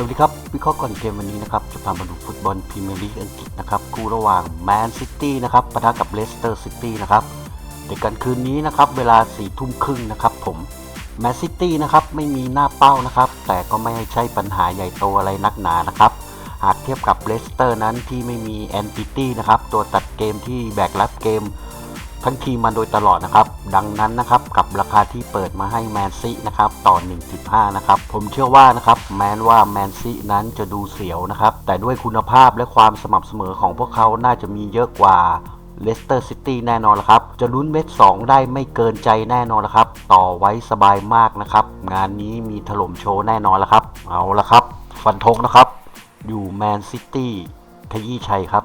สวัสดีครับ วิเคราะห์ก่อนเกมวันนี้นะครับ จะพามาดูฟุตบอลพรีเมียร์ลีกอังกฤษนะครับ คู่ระหว่างแมนซิตี้นะครับปะทะกับเลสเตอร์ซิตี้นะครับเด็กกันคืนนี้นะครับ เวลา4ี่ทุ่มครึ่งนะครับผมแมนซิตี้นะครับ ไม่มีหน้าเป้านะครับ แต่ก็ไม่ใช่ปัญหาใหญ่โตอะไรนักหนานะครับ หากเทียบกับเลสเตอร์นั้นที่ไม่มีแอนติตี้นะครับ ตัวตัดเกมที่แบกรับเกม ทั้งทีมมาโดยตลอดนะครับ ดังนั้นนะครับกับราคาที่เปิดมาให้แมนซีนะครับต่อ 1.5 นะครับ ผมเชื่อว่านะครับแม้ว่าแมนซีนั้นจะดูเสียวนะครับ แต่ด้วยคุณภาพและความสม่ำเสมอของพวกเขาน่าจะมีเยอะกว่าเลสเตอร์ซิตี้แน่นอนละครับ จะลุ้นเม็ด 2 ได้ไม่เกินใจแน่นอนละครับ ต่อไว้สบายมากนะครับ งานนี้มีถล่มโชว์แน่นอนละครับ เอาละครับ ฟันธงนะครับ อยู่แมนซิตี้ขยี้ชัยครับ